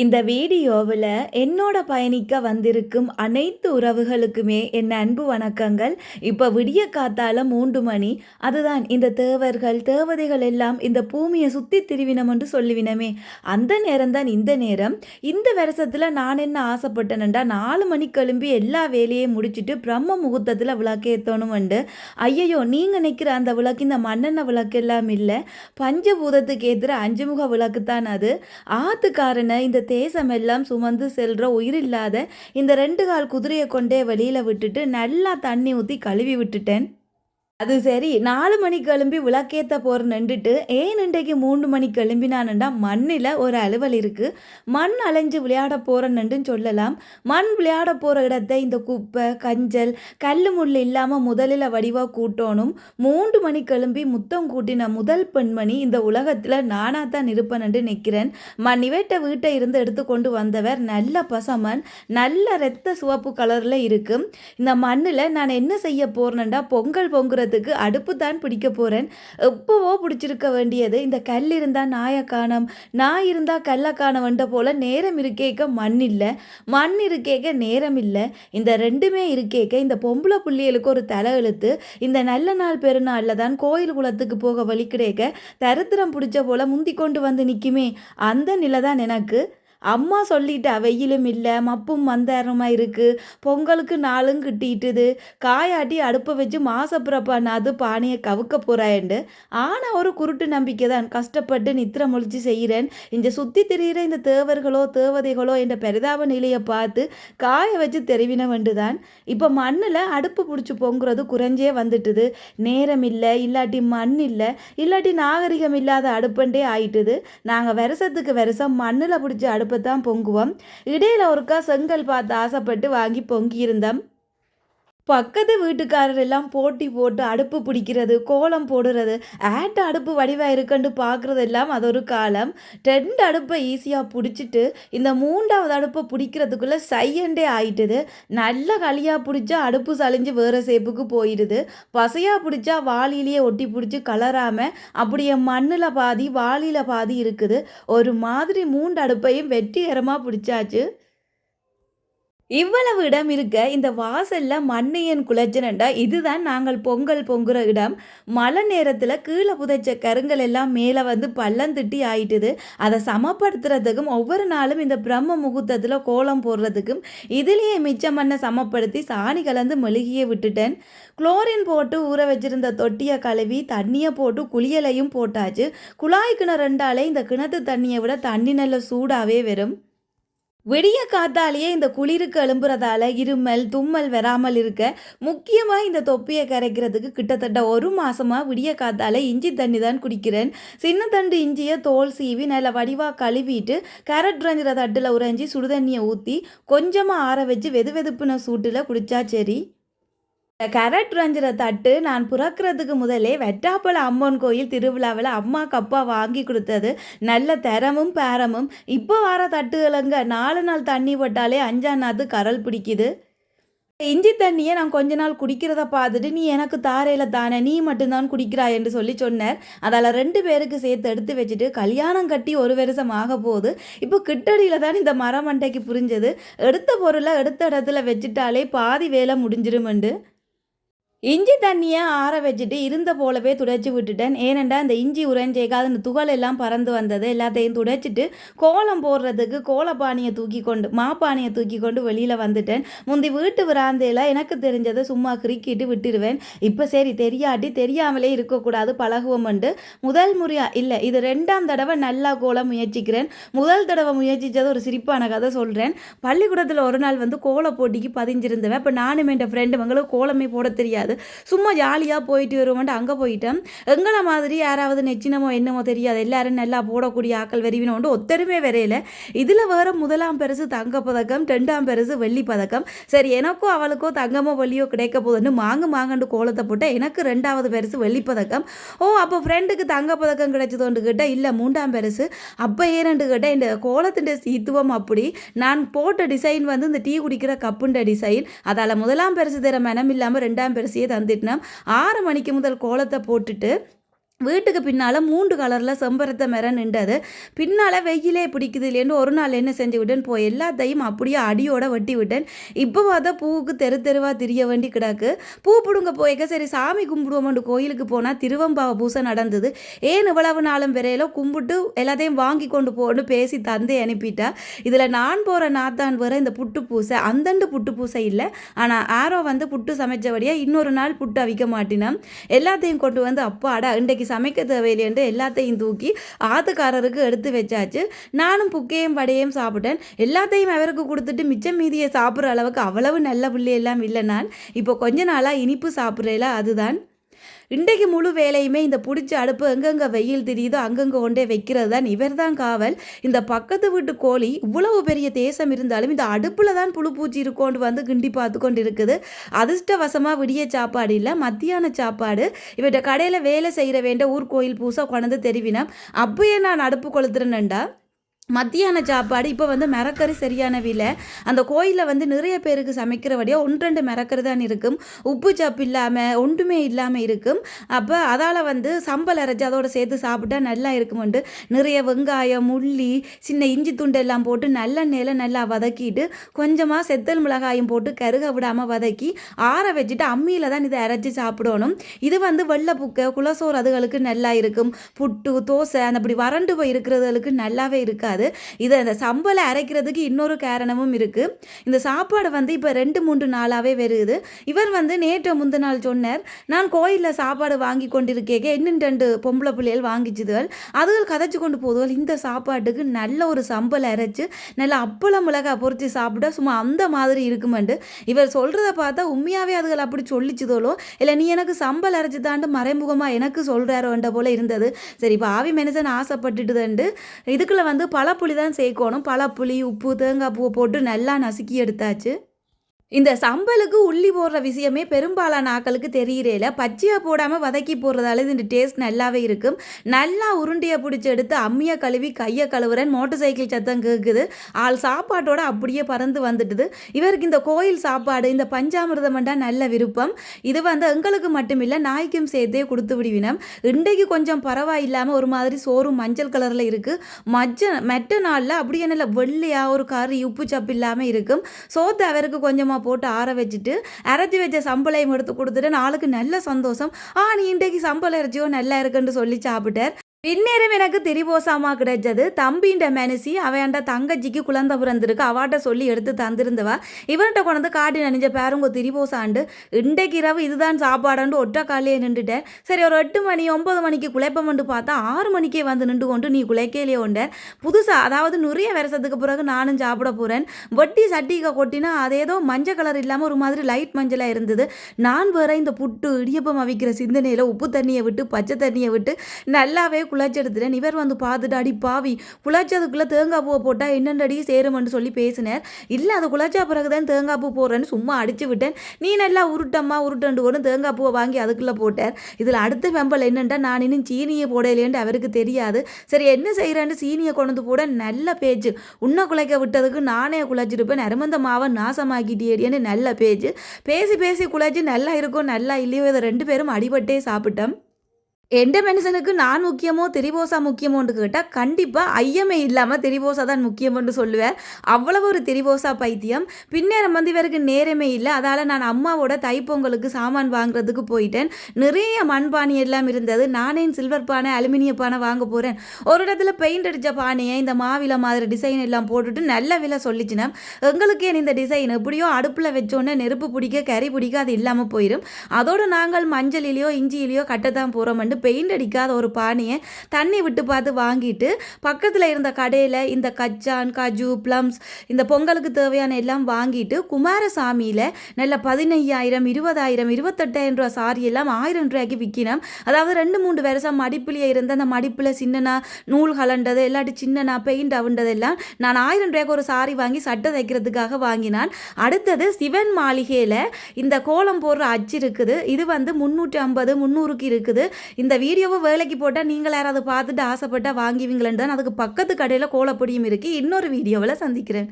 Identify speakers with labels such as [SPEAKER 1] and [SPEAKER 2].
[SPEAKER 1] இந்த வீடியோவில் என்னோட பயணிக்க வந்திருக்கும் அனைத்து உறவுகளுக்குமே என் அன்பு வணக்கங்கள். இப்போ விடிய காத்தால மூன்று மணி. அதுதான் இந்த தேவர்கள் தேவதைகள் எல்லாம் இந்த பூமியை சுற்றி திருவினம் என்று சொல்லுவினமே. அந்த நேரம் தான் இந்த நேரம். இந்த வருஷத்தில் நான் என்ன ஆசைப்பட்டேனண்டா நாலு மணிக்கு கிளம்பி எல்லா வேலையும் முடிச்சுட்டு பிரம்ம முகூர்த்தத்தில் விளக்கேற்றணும் உண்டு ஐயையோ நீங்கள் நினைக்கிற அந்த விளக்கு இந்த மண்ணெண்ணெய் விளக்கு எல்லாம் இல்லை. பஞ்சபூதத்துக்கு ஏற்றுற அஞ்சு முக விளக்கு தான் அது. ஆத்துக்காரனை இந்த தேசமெல்லாம் சுமந்து செல்ற உயிரில்லாத இந்த ரெண்டு கால் குதிரையை கொண்டே வெளியில் விட்டுட்டு நல்லா தண்ணி ஊற்றி கழுவி விட்டுட்டேன். அது சரி நாலு மணிக்கு கிளம்பி விளக்கேற்ற போகிற நின்றுட்டு ஏன் இன்றைக்கு மூன்று மணிக்கு கிளம்பினானுண்டா? மண்ணில் ஒரு அலுவல் இருக்குது மண் அலைஞ்சு விளையாட போகிறேன்னுன்னு சொல்லலாம். மண் விளையாட போகிற இடத்த இந்த குப்பை கஞ்சல் கல் முள் இல்லாமல் முதலில் வடிவாக கூட்டணும். மூன்று மணி கிளம்பி முத்தம் கூட்டின முதல் பெண்மணி இந்த உலகத்தில் நானாக தான் இருப்பேன்னு நிற்கிறேன் மண் இவட்ட வீட்டை இருந்து எடுத்து கொண்டு வந்தவர் நல்ல பசமன் நல்ல இரத்த சிவப்பு கலரில் இருக்குது இந்த மண்ணில் நான் என்ன செய்ய போகிறேன்டா பொங்கல் பொங்குறதுக்கு அடுப்பு தான் பிடிக்க போகிறேன் எப்போவோ பிடிச்சிருக்க வேண்டியது. இந்த கல் இருந்தால் நாயை காணம். நாய் இருந்தால் கல்லை காணவன்ற போல் நேரம் இருக்கேக்க மண் இல்லை. மண் இருக்கேக்க நேரம் இல்லை. இந்த ரெண்டுமே இருக்கேக்க இந்த பொம்பளை புள்ளிகளுக்கு ஒரு தலை எழுத்து இந்த நல்ல நாள் பெருநாளில் தான் கோயில் குளத்துக்கு போக வழி கிடைக்க தரித்திரம் பிடிச்ச போல் முந்தி கொண்டு வந்து நிற்குமே அந்த நிலை தான் எனக்கு. அம்மா சொல்லிட்டா வெயிலும் இல்லை மப்பும் மந்தாரமா இருக்கு. பொங்கலுக்கு நாளும் கிட்டிட்டுது. காயாட்டி அடுப்பை வச்சு மாசப்பிறப்பான அது பானையை கவுக்க போறாயண்டு ஆனால் ஒரு குருட்டு நம்பிக்கை தான் கஷ்டப்பட்டு நித்திர முழிச்சு செய்கிறேன் இந்த சுற்றி திரியிற இந்த தேவர்களோ தேவதைகளோ என்ற பெரிதாப நிலையை பார்த்து காய வச்சு தெரிவின வேண்டுதான். இப்போ மண்ணில் அடுப்பு பிடிச்சி பொங்குறது குறைஞ்சே வந்துட்டுது. நேரம் இல்லை இல்லாட்டி மண் இல்லை இல்லாட்டி நாகரிகம் இல்லாத அடுப்பண்டே ஆயிட்டுது. நாங்கள் வருஷத்துக்கு வருஷம் மண்ணில் பிடிச்ச அடுப்பு தான் பொங்குவோம். இடையில ஒருக்கா செங்கல் பார்த்து ஆசைப்பட்டு வாங்கி பொங்கியிருந்தோம். பக்கத்து வீட்டுக்காரர் எல்லாம் போட்டி போட்டு அடுப்பு பிடிக்கிறது கோலம் போடுறது ஆட் அடுப்பு வடிவாக இருக்குன்னு பார்க்குறதெல்லாம் அது ஒரு காலம். ரெண்டு அடுப்பை ஈஸியாக பிடிச்சிட்டு இந்த மூன்றாவது அடுப்பை பிடிக்கிறதுக்குள்ளே சையண்டே ஆயிட்டுது. நல்ல களியாக பிடிச்சா அடுப்பு சளிஞ்சு வேறு சேப்புக்கு போயிடுது. பசையாக பிடிச்சா வாளியிலேயே ஒட்டி பிடிச்சி கலராமல் அப்படியே மண்ணில் பாதி வாளியில் பாதி இருக்குது. ஒரு மாதிரி மூன்று அடுப்பையும் வெற்றிகரமாக பிடிச்சாச்சு. இவ்வளவு இடம் இருக்க இந்த வாசல்ல மண்ணையன் குலஜனண்டா இதுதான் நாங்கள் பொங்கல் பொங்குற இடம். மழை நேரத்தில் கீழே புதைச்ச கருங்கள் எல்லாம் மேலே வந்து பள்ளந்திட்டி ஆயிட்டுது. அதை சமப்படுத்துறதுக்கும் ஒவ்வொரு நாளும் இந்த பிரம்ம முகூர்த்தத்தில் கோலம் போடுறதுக்கும் இதுலேயே மிச்சம் மண்ணை சமப்படுத்தி சாணி கலந்து மெழுகிய விட்டுட்டேன். குளோரின் போட்டு ஊற வச்சிருந்த தொட்டியை கழுவி தண்ணியை போட்டு குளியலையும் போட்டாச்சு. குழாய் கிணறு ரெண்டாலே இந்த கிணத்து தண்ணியை விட தண்ணி நல்ல சூடாகவே வரும். விடிய காத்தாலேயே இந்த குளிருக்கு எழும்புறதால இருமல் தும்மல் வராமல் இருக்க முக்கியமாக இந்த தொப்பியை கரைக்கிறதுக்கு கிட்டத்தட்ட ஒரு மாசமாக விடிய காத்தால இஞ்சி தண்ணி தான் குடிக்கிறேன். சின்ன தண்டு இஞ்சியை தோல் சீவி நல்ல வடிவாக கழுவிட்டு கேரட் உறைஞ்சிற தட்டில் உறைஞ்சி சுடுதண்ணியை ஊற்றி கொஞ்சமாக ஆற வச்சு வெது வெதுப்புன சூட்டில் குடித்தா சரி. கரட் ரஞ்சிர தட்டு நான் பிறக்கிறதுக்கு முதலே வெட்டாப்பழ அம்மன் கோயில் திருவிழாவில் அம்மா கப்பா வாங்கி கொடுத்தது. நல்ல தரமும் பேரமும். இப்போ வர தட்டுகளுங்க நாலு நாள் தண்ணி போட்டாலே அஞ்சா நாத்து கரல் பிடிக்குது. இஞ்சி தண்ணியை நான் கொஞ்ச நாள் குடிக்கிறத பார்த்துட்டு நீ எனக்கு தாரையில் தானே நீ மட்டும்தான் குடிக்கிறாய் என்று சொல்லி சொன்னார். அதால் ரெண்டு பேருக்கு சேர்த்து எடுத்து வச்சுட்டு கல்யாணம் கட்டி ஒரு வருஷம் ஆக போகுது. இப்போ கிட்டடியில் தான் இந்த மரமண்டைக்கு புரிஞ்சது. எடுத்த பொருளை எடுத்த இடத்துல வச்சுட்டாலே பாதி வேலை முடிஞ்சிருமெண்டு. இஞ்சி தண்ணியை ஆற வச்சுட்டு இருந்த போலவே துடைச்சி விட்டுட்டேன். ஏனெண்டா அந்த இஞ்சி உறைஞ்சேக்காது அந்த துகள் எல்லாம் பறந்து வந்தது. எல்லாத்தையும் துடைச்சிட்டு கோலம் போடுறதுக்கு கோலப்பானியை தூக்கி கொண்டு மாப்பானியை தூக்கி கொண்டு வெளியில் வந்துட்டேன். முந்தி வீட்டு விராந்தையில் எனக்கு தெரிஞ்சதை சும்மா கிறுக்கிட்டு விட்டுருவேன். இப்போ சரி தெரியாட்டி தெரியாமலே இருக்கக்கூடாது பழகுவோம்ண்டு முதல் முறையாக இல்லை இது ரெண்டாம் தடவை நல்லா கோலம் முயற்சிக்கிறேன். முதல் தடவை முயற்சித்தது ஒரு சிரிப்பான கதை சொல்கிறேன் பள்ளிக்கூடத்தில் ஒரு நாள் வந்து கோல போட்டிக்கு பதிஞ்சிருந்தவன். இப்போ நானும் என் ஃப்ரெண்டு மங்களும் கோலமே போட தெரியாது. சும்மா ஜாலியாக போயிட்டு வருவோன்ட்டு அங்கே போயிட்டேன். எங்களை மாதிரி யாராவது நெச்சினமோ என்னமோ தெரியாது. எல்லாரும் நல்லா போடக்கூடிய ஆக்கள் வெறிவினோண்டு ஒத்தருமே வரையில இதில் வேற முதலாம் பரிசு தங்க பதக்கம் ரெண்டாம் பரிசு வெள்ளி பதக்கம். சரி எனக்கோ அவளுக்கோ தங்கமோ வெள்ளியோ கிடைக்க போகுதுன்னு மாங்கு மாங்கண்டு கோலத்தை போட்டேன் எனக்கு ரெண்டாவது பரிசு வெள்ளி பதக்கம். ஓ அப்போ ஃப்ரெண்டுக்கு தங்க பதக்கம் கிடைச்சதோண்டு கேட்டால் இல்லை மூன்றாம் பரிசு. அப்போ ஏனண்டு கேட்டால் இந்த கோலத்தின் சீத்துவம் அப்படி. நான் போட்ட டிசைன் வந்து இந்த டீ குடிக்கிற கப்புண்ட டிசைன் அதால் முதலாம் பரிசு தர மனம் இல்லாமல் ரெண்டாம் பெருசு தந்துட்டினேன் ஆறு மணிக்கு முதல் கோலத்தை போட்டுட்டு வீட்டுக்கு பின்னால் மூன்று கலரில் செம்பருத்த மரம் நின்றது. பின்னால் வெயிலே பிடிக்குது இல்லைன்னு ஒரு நாள் என்ன செஞ்சு விட்டேன்? போய் எல்லாத்தையும் அப்படியே அடியோட வெட்டி விட்டேன். இப்போ பார்த்தா பூவுக்கு தெரு தெருவாக திரிய வேண்டி கிடக்கு. பூ பிடுங்க போய்க்க சரி சாமி கும்பிடுவோம்னு கோயிலுக்கு போனால் திருவம்பாவை பூசை நடந்தது. ஏன் இவ்வளவு நாளும் வரையில? கும்பிட்டு எல்லாத்தையும் வாங்கி கொண்டு போன்னு பேசி தந்தை அனுப்பிட்டா. இதில் நான் போகிற நாத்தான் வர இந்த புட்டு பூசை. அந்தண்டு புட்டு பூசை இல்லை. ஆனால் ஆரோ வந்து புட்டு சமைச்சபடியாக இன்னொரு நாள் புட்டு அவிக்க மாட்டினான். எல்லாத்தையும் கொண்டு வந்து அப்பா அடா இன்றைக்கு சமைக்க தேவையில்லைன்ட்டு எல்லாத்தையும் தூக்கி ஆத்துக்காரருக்கு எடுத்து வச்சாச்சு. நானும் புக்கையும் படையும் சாப்பிட்டேன். எல்லாத்தையும் அவருக்கு கொடுத்துட்டு மிச்சம் மீதியை சாப்பிட்ற அளவுக்கு அவ்வளவு நல்ல பிள்ளையெல்லாம் இல்லை நான் இப்போ கொஞ்ச நாளாக இனிப்பு சாப்பிட்றேல அதுதான். இன்றைக்கு முழு வேலையுமே இந்த பிடிச்ச அடுப்பு எங்கெங்கே வெயில் தெரியுதோ அங்கங்கே கொண்டே வைக்கிறது தான் இவர் தான் காவல். இந்த பக்கத்து வீட்டு கோழி இவ்வளவு பெரிய தேசம் இருந்தாலும் இந்த அடுப்பில் தான் புழு பூச்சி இருக்கோண்டு வந்து கிண்டி பார்த்து கொண்டு இருக்குது அதிர்ஷ்டவசமாக விடிய சாப்பாடு இல்லை மத்தியான சாப்பாடு. இவர்கிட்ட கடையில் வேலை செய்கிற வேண்ட ஊர் கோயில் பூசா கொண்டு தெரிவினா அப்பயே நான் அடுப்பு கொளுத்துறேன்டா மத்தியான சாப்பாடு இப்போ வந்து மிரக்கறி சரியான விலை. அந்த கோயிலில் வந்து நிறைய பேருக்கு சமைக்கிறபடியாக ஒன்று ரெண்டு மிரக்கறி தான் இருக்கும். உப்பு சப்பு இல்லாமல் ஒன்றுமே இல்லாமல் இருக்கும். அப்போ அதால் வந்து சம்பல் அரைச்சி அதோட சேர்த்து சாப்பிட்டா நல்லா இருக்குமெண்டு நிறைய வெங்காயம் உள்ளி சின்ன இஞ்சி துண்டு எல்லாம் போட்டு நல்லெண்ணெயில் நல்லா வதக்கிட்டு கொஞ்சமாக செத்தல் மிளகாயும் போட்டு கருக விடாமல் வதக்கி ஆற வச்சுட்டு அம்மியில் தான் இதை அரைச்சி சாப்பிடணும். இது வந்து வெள்ளை புக்கை குலசோறு அதுகளுக்கு நல்லா இருக்கும். புட்டு தோசை அந்த அப்படி வறண்டு போய் இருக்கிறதுகளுக்கு நல்லாவே இருக்காது. இது அந்த சம்பளை அரைக்கிறதுக்கு இன்னொரு காரணமும் இருக்குது இந்த சாப்பாடு வந்து இப்போ ரெண்டு மூன்று நாளாகவே வருது இவர் வந்து நேற்று முந்த நாள் சொன்னார் நான் கோயிலில் சாப்பாடு வாங்கி கொண்டிருக்கேங்க இன்னும் ரெண்டு பொம்பளை பிள்ளைகள் வாங்கிச்சுதுகள். அதுகள் கதைச்சு கொண்டு போதுகள். இந்த சாப்பாட்டுக்கு நல்ல ஒரு சம்பளை அரைச்சு நல்ல அப்பளம் மிளகாய் பொறிச்சு சாப்பிட்டா சும்மா அந்த மாதிரி இருக்குமெண்டு. இவர் சொல்கிறத பார்த்தா உண்மையாகவே அதுகள் அப்படி சொல்லிச்சுதோலோ இல்லை நீ எனக்கு சம்பல் அரைச்சு தாண்டு மறைமுகமாக எனக்கு சொல்கிறாரோன்ற போல இருந்தது. சரி இப்போ ஆவி மனுஷன் ஆசைப்பட்டுட்டுதண்டு. இதுக்குள்ள வந்து பழப்புளி தான் சேர்க்கணும். பழப்புளி உப்பு தேங்காய் பூவை போட்டு நல்லா நசுக்கி எடுத்தாச்சு. இந்த சம்பலுக்கு உள்ளி போடுற விஷயமே பெரும்பாலான ஆக்களுக்கு தெரியறேல. பச்சையாக போடாமல் வதக்கி போடுறதால இந்த டேஸ்ட் நல்லாவே இருக்கும். நல்லா உருண்டையை பிடிச்சி எடுத்து அம்மியை கழுவி கையை கழுவுறேன். மோட்டர் சைக்கிள் சத்தம் கேட்குது ஆள் சாப்பாட்டோட அப்படியே பறந்து வந்துட்டுது இவருக்கு இந்த கோயில் சாப்பாடு இந்த பஞ்சாமிர்தம்ண்டா நல்ல விருப்பம். இது வந்து எங்களுக்கு மட்டுமில்லை நாய்க்கும் சேர்த்தே கொடுத்து விடுவினம். இன்றைக்கு கொஞ்சம் பரவாயில்லாமல் ஒரு மாதிரி சோறும் மஞ்சள் கலரில் இருக்குது மஜ்ஜ மெட்ட நாளில் அப்படியே நல்ல வெள்ளையாக ஒரு கறி உப்பு சப்பு இல்லாமல் இருக்கும். சோத்து அவருக்கு கொஞ்சமாக போட்டு ஆற வச்சுட்டு அரைச்சி வச்ச சம்பளையும் எடுத்து கொடுத்துட்டு நாளுக்கு நல்ல சந்தோஷம். ஆ நீ இன்றைக்கு சம்பளம் இறைச்சியோ நல்லா இருக்குன்னு சொல்லி சாப்பிட்டார். பின்னேரம் எனக்கு திரிபோசாமா கிடைச்சது. தம்பின்ற மனசி அவையாண்ட தங்கச்சிக்கு குழந்தை பிறந்திருக்கு. அவாட்ட சொல்லி எடுத்து தந்திருந்தவா. இவன்கிட்ட கொண்டு காட்டி நனைஞ்ச பேருங்க திரிபோசாண்டு இன்றைக்கு இரவு இதுதான் சாப்பாடாண்டு ஒற்றை காலையே நின்றுட்டேன் சரி ஒரு எட்டு மணி ஒன்பது மணிக்கு குழைப்பமெண்டு பார்த்தா ஆறு மணிக்கே வந்து நின்று கொண்டு நீ குலைக்கையிலே உண்டேன் புதுசாக அதாவது நிறைய வருஷத்துக்கு பிறகு நானும் சாப்பிட போகிறேன் வட்டி சட்டிக்க கொட்டினா அது ஏதோ மஞ்சள் கலர் இல்லாமல் ஒரு மாதிரி லைட் மஞ்சளாக இருந்தது. நான் வேற இந்த புட்டு இடியப்பம் அவிக்கிற சிந்தனையில் உப்பு தண்ணியை விட்டு பச்சை தண்ணியை விட்டு நல்லாவே குழச்செடுத்துட்டேன் இவர் வந்து பார்த்துட்டு அடி பாவி குழச்சதுக்குள்ளே தேங்காய் பூவை போட்டால் என்னென்னடி சேருமென்று சொல்லி பேசினார். இல்லை அது குழச்சா பிறகு தான் தேங்காய் பூ போடுறேன்னு சும்மா அடிச்சு விட்டேன். நீ நல்லா உருட்டம்மா உருட்டண்டு ஒன்று தேங்காய் பூவை வாங்கி அதுக்குள்ளே போட்டார். இதில் அடுத்த வெம்பல் என்னென்னா நான் இன்னும் சீனியை போடலேன்ட்டு அவருக்கு தெரியாது. சரி என்ன செய்கிறேன்னு சீனியை கொண்டு வந்து போட நல்ல பேச்சு. உன்னை குலைக்க விட்டதுக்கு நானே குலைச்சிருப்பேன். நரமந்த மாவை நாசமாக்கிட்டேடியன்னு நல்ல பேச்சு. பேசி பேசி குலைச்சி நல்லா இருக்கும் நல்லா இல்லையோ இதை ரெண்டு பேரும் அடிபட்டே சாப்பிட்டோம். எந்த மனுஷனுக்கு நான் முக்கியமோ திரிபோசா முக்கியமோன்னு கேட்டால் கண்டிப்பாக ஐயமே இல்லாமல் திரிபோசா தான் முக்கியம்னு சொல்லுவேன். அவ்வளவு ஒரு திரிபோசா பைத்தியம். பின்னேரம் வந்து இவருக்கு நேரமே இல்லை. அதால் நான் அம்மாவோட தைப்பொங்கலுக்கு சாமான் வாங்குறதுக்கு போயிட்டேன். நிறைய மண்பானை எல்லாம் இருந்தது. நானே சில்வர் பானை அலுமினிய பானை வாங்க போகிறேன் ஒரு இடத்துல பெயிண்ட் அடித்த பானையை இந்த மாவில மாதிரி டிசைன் எல்லாம் போட்டுட்டு நல்ல விலை சொல்லிச்சுனா எங்களுக்கு ஏன் இந்த டிசைன் எப்படியோ அடுப்பில் வச்சோன்னே நெருப்பு பிடிக்க கறி பிடிக்க அது இல்லாமல் போயிடும் அதோடு நாங்கள் மஞ்சளிலேயோ இஞ்சியிலையோ கட்டத்தான் போகிறோம்னு பெயிண்ட் அடிக்காத ஒரு பானையை தண்ணி விட்டு பார்த்து வாங்கிட்டு பக்கத்தில் இருந்த கடையில் இந்த கச்சான் காஜு ப்ளம்ஸ் இந்த பொங்கலுக்கு தேவையான எல்லாம் வாங்கிட்டு குமாரசாமியில் நல்ல பதினையாயிரம் இருபதாயிரம் இருபத்தெட்டாயிரம் ரூபா சாரி எல்லாம் ஆயிரம் ரூபாய்க்கு விற்கினோம் அதாவது ரெண்டு மூணு வருஷம் மடிப்பிலேயே இருந்த அந்த மடிப்பில் சின்னனா நூல் கலண்டது இல்லாட்டி சின்னனா பெயிண்ட் அவுண்டதெல்லாம் நான் ஆயிரம் ரூபாய்க்கு ஒரு சாரி வாங்கி சட்டை தைக்கிறதுக்காக வாங்கினான். அடுத்தது சிவன் மாளிகையில் இந்த கோலம் போடுற அச்சு இருக்குது. இது வந்து முந்நூற்றி ஐம்பது முந்நூறுக்கு இருக்குது. இந்த இந்த வீடியோவை வேலைக்கு போட்டால் நீங்கள் யாராவது பார்த்துட்டு ஆசைப்பட்டால் வாங்குவீங்களேன்னு தான் அதுக்கு பக்கத்து கடையில் கோலப்பொடியும் இருக்குது இன்னொரு வீடியோவில் சந்திக்கிறேன்.